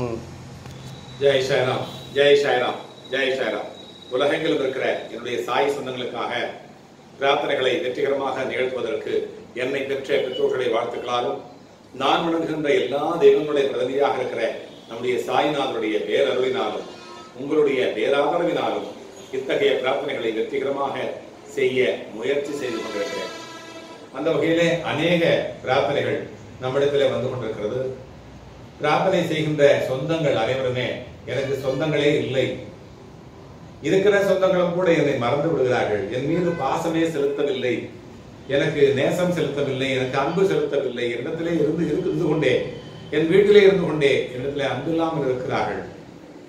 ம் ஜெய் சாய்ராம் ஜெய் சாய்ராம் ஜெய் சாய்ராம் உலகெங்கிலும் இருக்கிற என்னுடைய சாய் சொந்தங்களுக்காக பிரார்த்தனைகளை வெற்றிகரமாக நிகழ்த்துவதற்கு என்னை பெற்ற பெற்றோர்களை வாழ்த்துக்களாலும் நான் வணங்குகின்ற எல்லா தெய்வங்களுடைய பிரதியாக இருக்கிற நம்முடைய சாய்நாதருடைய பேரருளினாலும் உங்களுடைய பேராதரவினாலும் இத்தகைய பிரார்த்தனைகளை வெற்றிகரமாக செய்ய முயற்சி செய்து கொண்டிருக்கிறேன். அந்த வகையிலே அநேக பிரார்த்தனைகள் நம்மிடத்திலே வந்து கொண்டிருக்கிறது. பிரார்த்தனை செய்கின்ற சொந்தங்கள் அனைவருமே எனக்கு சொந்தங்களே இல்லை. இருக்கிற சொந்தங்களும் கூட என்னை மறந்து விடுகிறார்கள். என் மீது பாசமே செலுத்தவில்லை. எனக்கு நேசம் செலுத்தவில்லை. எனக்கு அன்பு செலுத்தவில்லை. என்னிடத்திலே இருந்து இருந்து கொண்டே என் வீட்டிலே இருந்து கொண்டே என்னிடத்திலே அன்பு இல்லாமல் இருக்கிறார்கள்.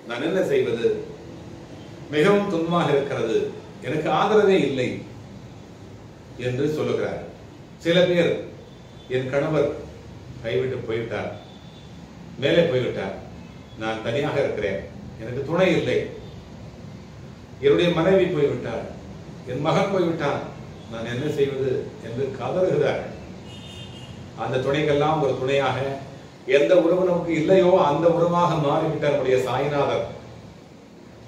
நான் என்ன செய்வது? மிகவும் துன்பமாக இருக்கிறது. எனக்கு ஆதரவே இல்லை என்று சொல்லுகிறார். சில பேர் என் கணவர் கைவிட்டு போய்விட்டார். மேலே போய்விட்டார். நான் தனியாக இருக்கிறேன். எனக்கு துணை இல்லை. என்னுடைய மனைவி போய்விட்டார் என் மகன் போய்விட்டான். நான் என்ன செய்வது என்று கதறுகிறார்கள் அந்த துணைக்கெல்லாம் ஒரு துணையாக எந்த உறவு நமக்கு இல்லையோ அந்த உறவாக மாறிவிட்ட நம்முடைய சாய்நாதர்.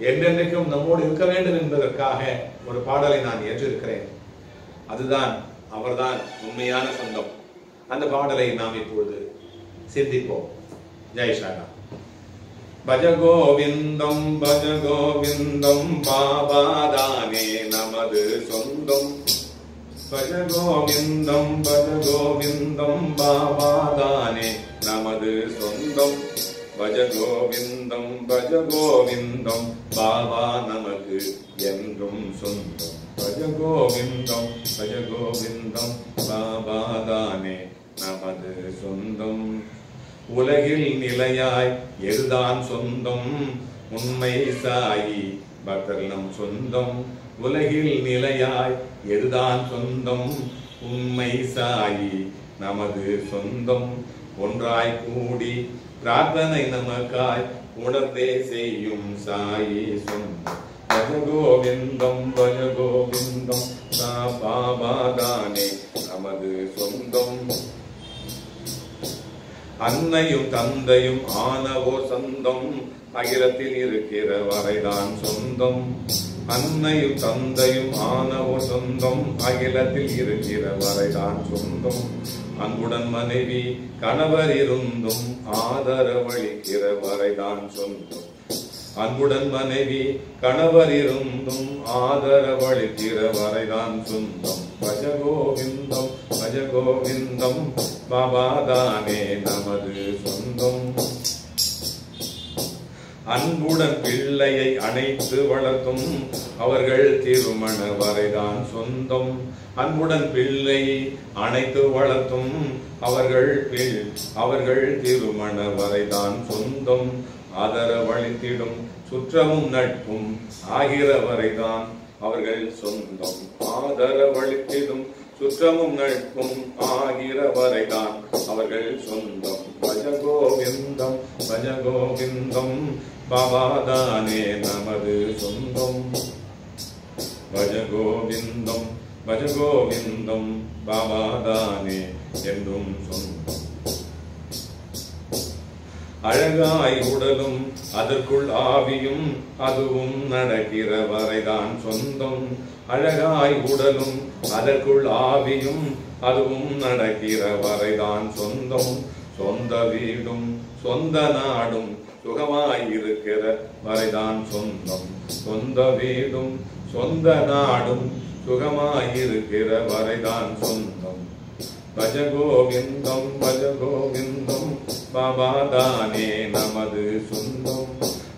என்றென்றைக்கும் நம்மோடு இருக்க வேண்டும் என்பதற்காக ஒரு பாடலை நான் ஏற்றிருக்கிறேன். அதுதான் அவர்தான் உண்மையான சொந்தம். அந்த பாடலை நாம் இப்பொழுது சிந்திப்போம். जय श्री भज गोविन्दं भज गोविन्दं पादाने नमद सुन्दं भज गोविन्दं भज गोविन्दं पादाने नमद सुन्दं भज गोविन्दं भज गोविन्दं बाबा नमक என்றும் சொந்தம் भज गोविन्दं भज गोविन्दं बाबादाने नमद सुन्दम् உலகில் நிலையாய் எதுதான் சொந்தம் உண்மை சாயி. பக்தர் நம் சொந்தம் உலகில் நிலையாய் எதுதான் சொந்தம் உண்மை சாயி. நமது சொந்தம் ஒன்றாய் கூடி பிரார்த்தனை நமக்காய் உணர்ந்தே செய்யும் சாயி சொந்தம். பஜகோவிந்தம் பஜகோவிந்தம் சா பாபாதானே நமது சொந்தம். அன்னையும் தந்தையும் ஆனவோ சொந்தம். அகிலத்தில் இருக்கிற வரைதான் சொந்தம். அன்னையும் தந்தையும் ஆனவோ சொந்தம். அகிலத்தில் இருக்கிற வரைதான் சொந்தம். அன்புடன் மனைவி கணவர் இருந்தும் ஆதரவளிக்கிற வரைதான் சொந்தம். அன்புடன் மனைவி கணவர் இருந்தும் ஆதரவளிக்கிற வரைதான் சொந்தம். பஜ கோவிந்தம் பஜ கோவிந்தம் பாபாதானே நமது சொந்தம். அன்புடன் பிள்ளையை அணைத்து வளர்த்தும் அவர்கள் திருமண வரைதான் சொந்தம். அன்புடன் பிள்ளையை அணைத்து வளர்த்தும் அவர்கள் பிள் அவர்கள் திருமண வரைதான் சொந்தம். ஆதரவழித்திடும் சுற்றமும் நட்பும் ஆகிற வரைதான் அவர்கள் சொந்தம். ஆதரவழித்திடும் சுற்றமும் நட்பும் ஆகிற வரைதான் அவர்கள் சொந்தம். பஜ கோவிந்தம் பஜ கோவிந்தம் பாபாதானே நமது சொந்தம். பஜ கோவிந்தம் பஜ கோவிந்தம் பாபாதானே என்றும் சொந்தம். அழகாய் உடலும் அதற்குள் ஆவியும் அதுவும் நடக்கிற வரைதான் சொந்தம். அழகாய் உடலும் அதற்குள் ஆவியும் அதுவும் நடக்கிற வரைதான் சொந்தம். சொந்த வீடும் சொந்த நாடும் சுகமாயிருக்கிற வரைதான் சொந்தம். சொந்த வீடும் சொந்த நாடும் சுகமாயிருக்கிற வரைதான் சொந்தம். பஜ கோவிந்தம் பஜ கோவிந்தம் பாபாதானே நமது சொந்தம்.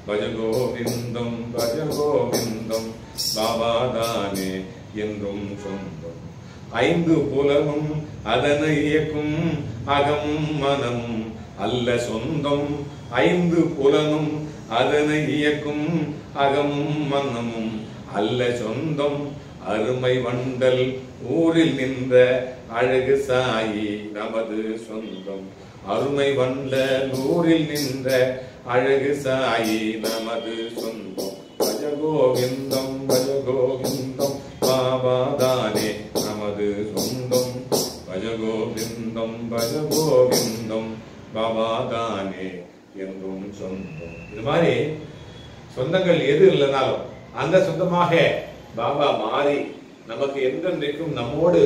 பஜ கோவிந்தம் பஜ கோவிந்தம் பாபாதானே என்றும் சொந்தம். ஐந்து புலனும் அதனை இயக்கும் அகம் மனம் அல்ல சொந்தம். ஐந்து புலனும் அதனை இயக்கும் அகமும் மனமும் அல்ல சொந்தம். அருமை வண்டல் ஊரில் நின்ற அழகு சாயி நமது சொந்தம். அருமை வண்ட நூரில் நின்ற அழகு சாயி நமது சொந்தம். பஜகோவிந்தம் கோவிந்தம் பாபாதானே நமது சொந்தம். பஜகோவிந்தம் பஜகோவிந்தம் பாபாதானே என்றும் சொந்தம். இது மாதிரி சொந்தங்கள் எது இல்லைனாலும் அந்த சொந்தமாக பாபா மாறி நமக்கு என்றென்றைக்கும் நம்மோடு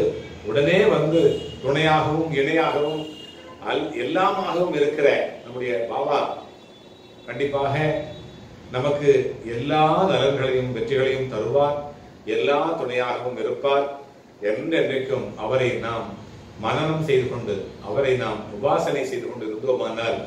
உடனே வந்து துணையாகவும் இணையாகவும் எல்லாமாகவும் இருக்கிற நம்முடைய பாபா கண்டிப்பாக நமக்கு எல்லா நலன்களையும் வெற்றிகளையும் தருவார். எல்லா துணையாகவும் இருப்பார். என்றென்றைக்கும் அவரை நாம் மனனம் செய்து கொண்டு அவரை நாம் உபாசனை செய்து கொண்டு இருந்தோமானால்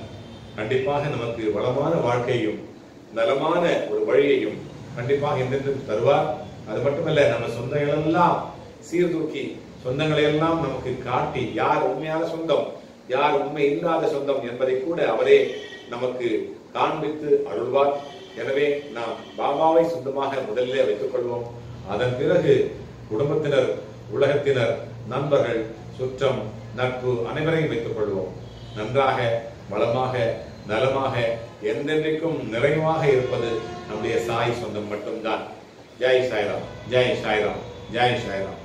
கண்டிப்பாக நமக்கு வளமான வாழ்க்கையும் நலமான ஒரு வழியையும் கண்டிப்பாக என்றென்றும் தருவார். அது மட்டுமல்ல நம்ம சொந்தங்களெல்லாம் சீர்தூக்கி சொந்தங்களை எல்லாம் நமக்கு காட்டி யார் உண்மையான சொந்தம்? யார் உண்மை இல்லாத சொந்தம் என்பதை கூட அவரே நமக்கு காண்பித்து அருள்வார். எனவே நாம் பாபாவை சொந்தமாக முதலிலே வைத்துக் கொள்வோம். அதன் பிறகு குடும்பத்தினர் உலகத்தினர் நண்பர்கள் சுற்றம் நட்பு அனைவரையும் வைத்துக் கொள்வோம். நன்றாக வளமாக நலமாக என்றென்றைக்கும் நிறைவாக இருப்பது நம்முடைய சாய் சொந்தம் மட்டும்தான். ஜெய் சாய்ராம் ஜெய் சாய்ராம் ஜெய் சாய்ராம்.